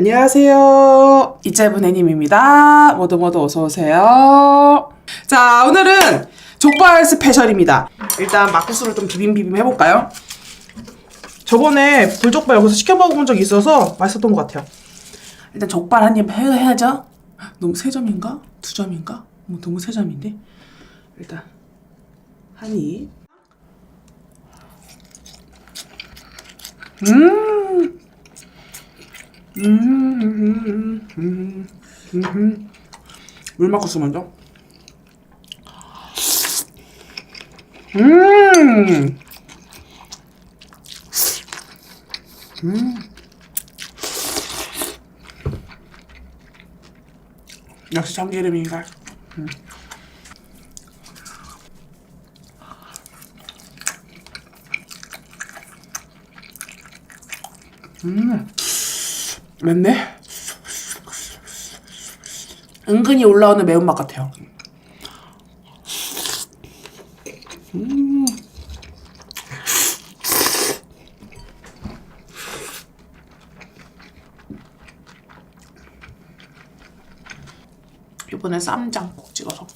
안녕하세요. 이짧은 애님입니다. 모두 모두 어서 오세요. 자, 오늘은 족발 스페셜입니다. 일단 막국수를 좀 비빔 비빔 해볼까요? 저번에 불족발 여기서 시켜 먹어본 적이 있어서 맛있었던 것 같아요. 일단 족발 한 입 해야죠. 너무 세 점인가? 두 점인가? 뭐 너무 세 점인데. 일단 한 입. 음. 음, 음, 음, 음, 음. 물막국수 먼저. 음. 음. 역시 참기름인가? 음. 음. 맵네. 은근히 올라오는 매운맛 같아요. 음. 이번에 쌈장 꼭 찍어서.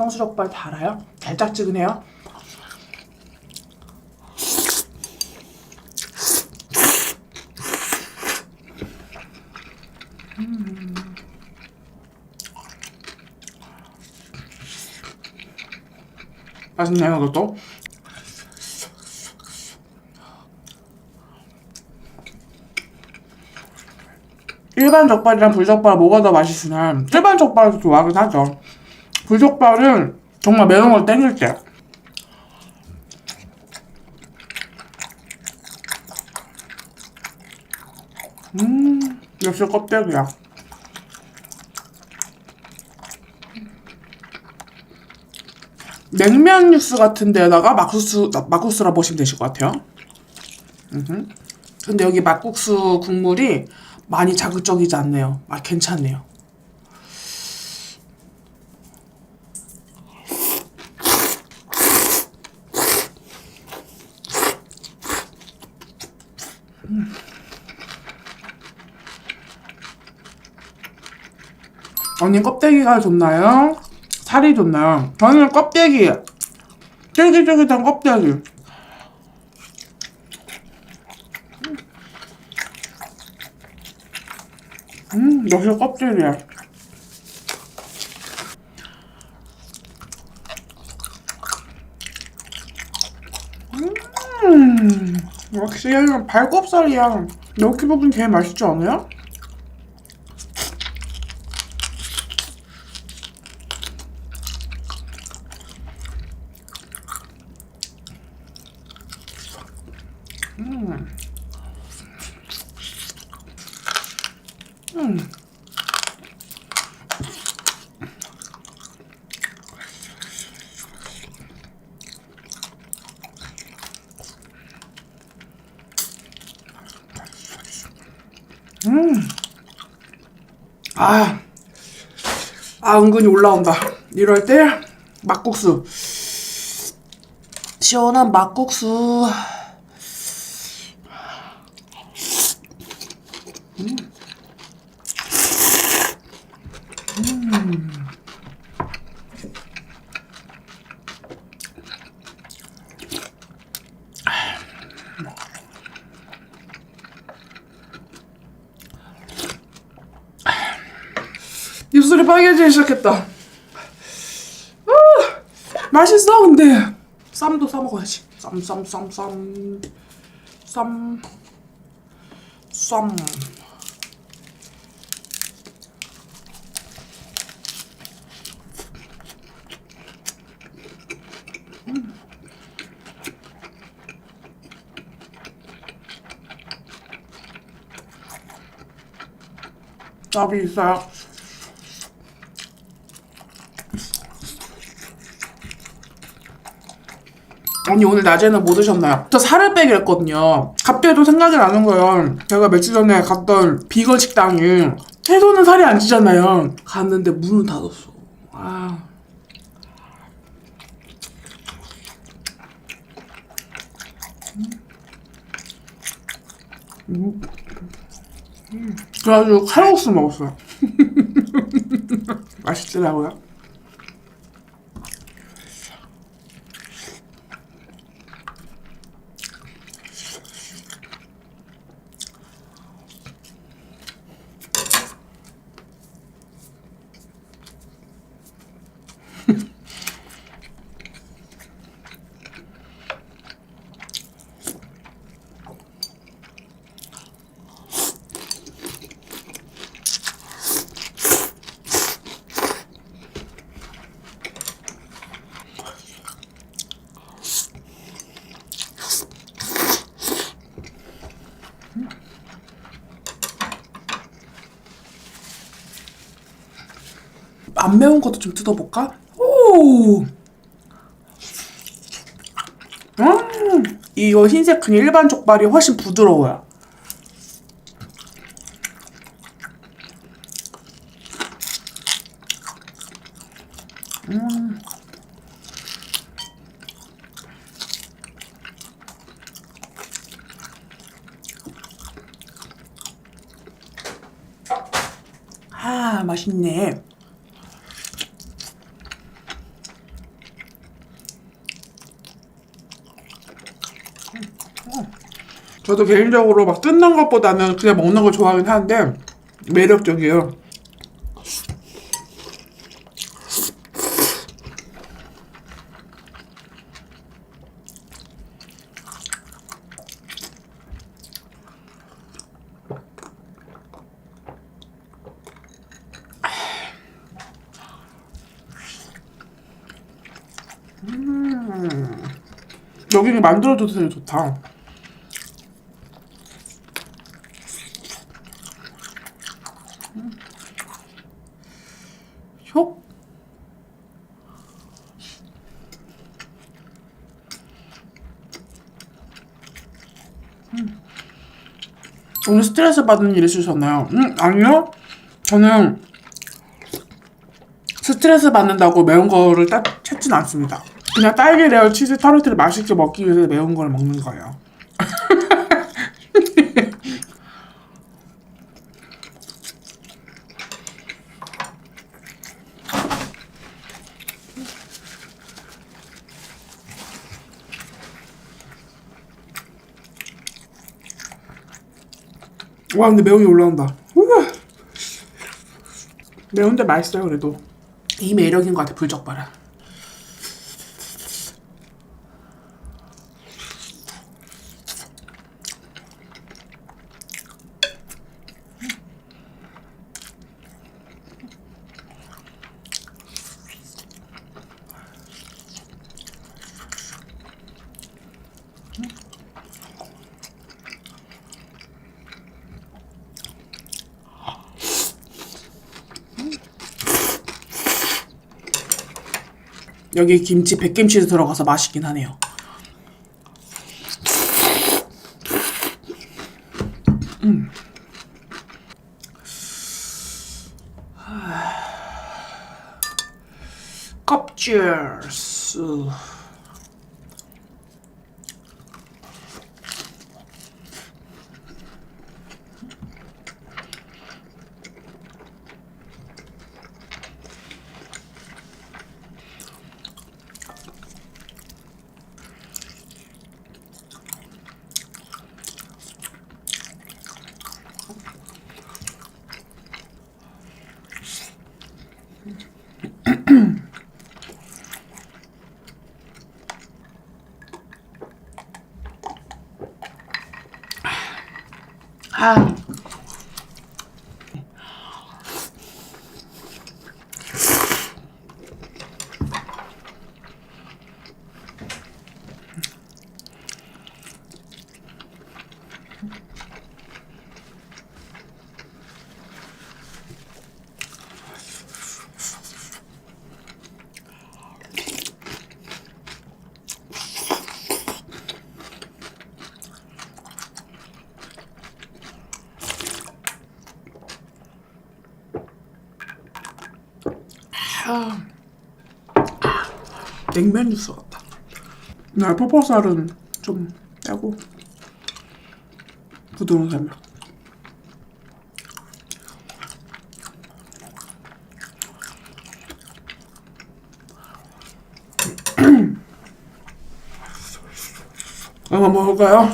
성수족발 달아요? 달짝지근해요? 음. 맛있네요, 이것도. 일반 족발이랑 불족발 뭐가 더 맛있으냐? 일반 족발도 좋아하긴 하죠. 불족발은 정말 매운 걸 땡길 때. 음, 역시 껍데기야. 냉면 육수 같은 데다가 막국수, 막국수라 보시면 되실 것 같아요. 근데 여기 막국수 국물이 많이 자극적이지 않네요. 아, 괜찮네요. 언니 껍데기가 좋나요? 살이 좋나요? 저는 껍데기. 쫄깃쫄깃한 껍데기. 음, 역시 껍데기야. 음, 역시 발곱살이야. 여기 부분 제일 맛있지 않아요? 아, 아 은근히 올라온다. 이럴 때 막국수. 시원한 막국수. 입술이 빨개지기 시작했다. 아, 맛있어 근데 쌈도 싸 먹어야지. 쌈 쌈 쌈 쌈 쌈 쌈. 짭이 있어요. 언니 오늘 낮에는 뭐 드셨나요? 저 살을 빼기로 했거든요. 갑자기 또 생각이 나는 거예요. 제가 며칠 전에 갔던 비건 식당이 채소는 살이 안 찌잖아요. 갔는데 문을 닫았어. 아. 음. 음. 그래가지고 칼국수 먹었어요. 맛있더라고요. 안 매운 것도 좀 뜯어볼까? 오! 음! 이거 흰색 그냥 일반 족발이 훨씬 부드러워요. 음. 아, 맛있네. 저도 개인적으로 막 뜯는 것보다는 그냥 먹는 걸 좋아하긴 하는데 매력적이에요. 음, 여기는 만들어줘도 되게 좋다. 오늘 스트레스 받는 일 있으셨나요? 음, 아니요. 저는 스트레스 받는다고 매운 거를 딱 찾진 않습니다. 그냥 딸기 레어 치즈 타르트를 맛있게 먹기 위해서 매운 걸 먹는 거예요. 와 근데 매운게 올라온다. 매운데 맛있어요 그래도. 이 매력인 것 같아 불적바라. 여기 김치 백김치도 들어가서 맛있긴 하네요. 음. 껍질. 아. 아, 냉면 주스 같다. 나 퍼퍼살은 좀 빼고 부드러운 살면. 얼마 먹을까요?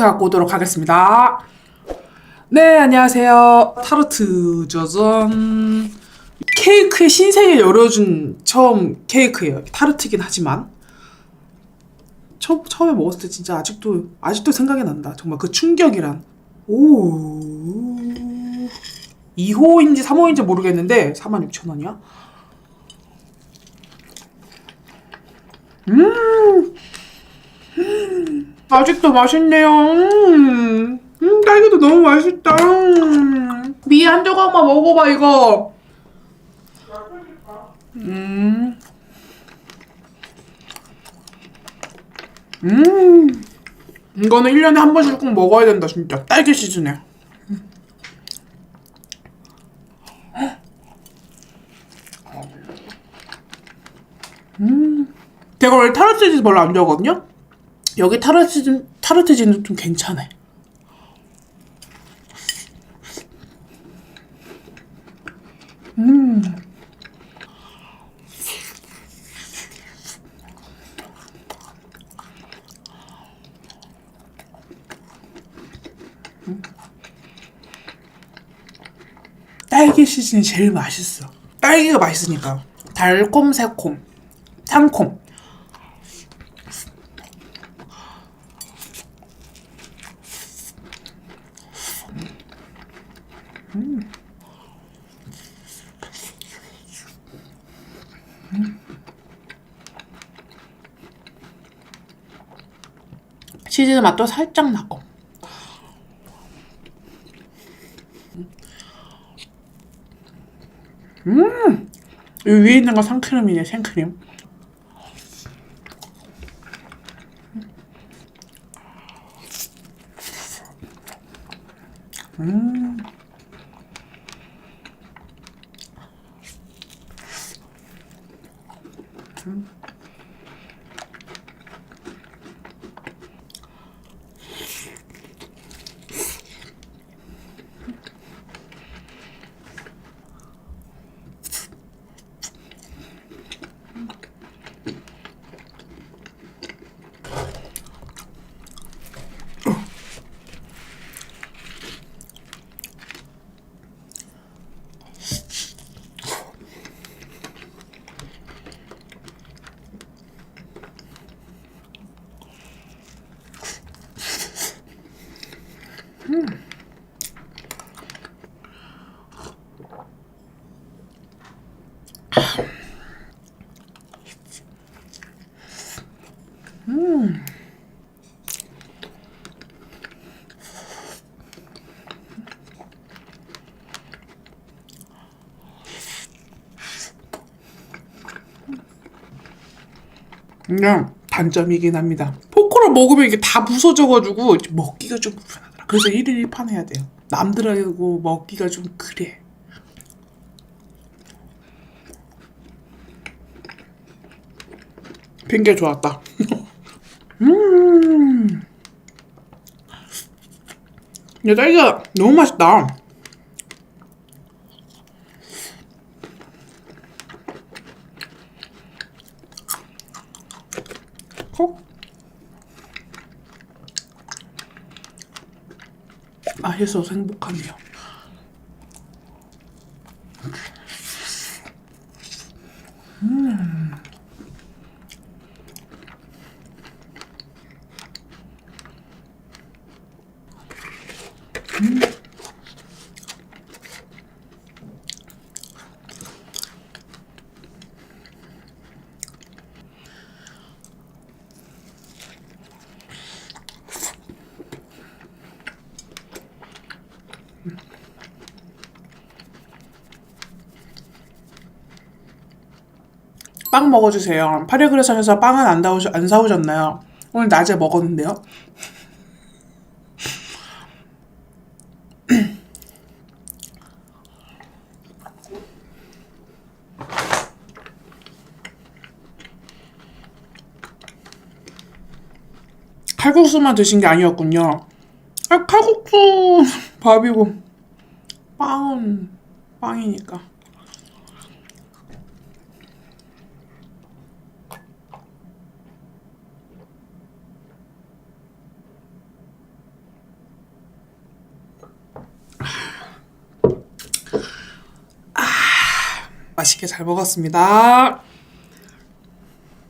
케이크 갖고 오도록 하겠습니다. 네, 안녕하세요. 타르트 저전 케이크의 신세계 열어준 처음 케이크예요. 타르트긴 하지만 처, 처음에 먹었을 때 진짜 아직도 아직도 생각이 난다. 정말 그 충격이란. 오. 2호인지 3호인지 모르겠는데 46,000원이야? 음. 음. 아직도 맛있네요. 음. 음, 딸기도 너무 맛있다. 음. 미에 한 조각만 먹어봐 이거. 음. 음. 이거는 1년에 한 번씩 꼭 먹어야 된다, 진짜. 딸기 시즌에. 음. 제가 원래 타르트 치즈 별로 안 좋아하거든요? 여기 타르트 치즈, 타르트 치즈는 좀 괜찮아. 딸기 시즌이 제일 맛있어. 딸기가 맛있으니까. 달콤, 새콤, 상콤. 치즈 맛도 살짝 나고. 음! 이 위에 있는 거 생크림이네, 생크림. 그냥 단점이긴 합니다. 포크를 먹으면 이게 다 부서져가지고 먹기가 좀 불편하더라. 그래서 1일 1판 해야 돼요. 남들하고 먹기가 좀 그래. 핑계 좋았다. 음. 야, 딸기가 너무 맛있다. 콕. 맛있어서 행복하네요. 빵 먹어주세요. 파리그레선에서 빵은 안, 다오안 사오셨나요? 오늘 낮에 먹었는데요. 칼국수만 드신 게 아니었군요. 아, 칼국수 밥이고 빵은 빵이니까. 맛있게 잘 먹었습니다.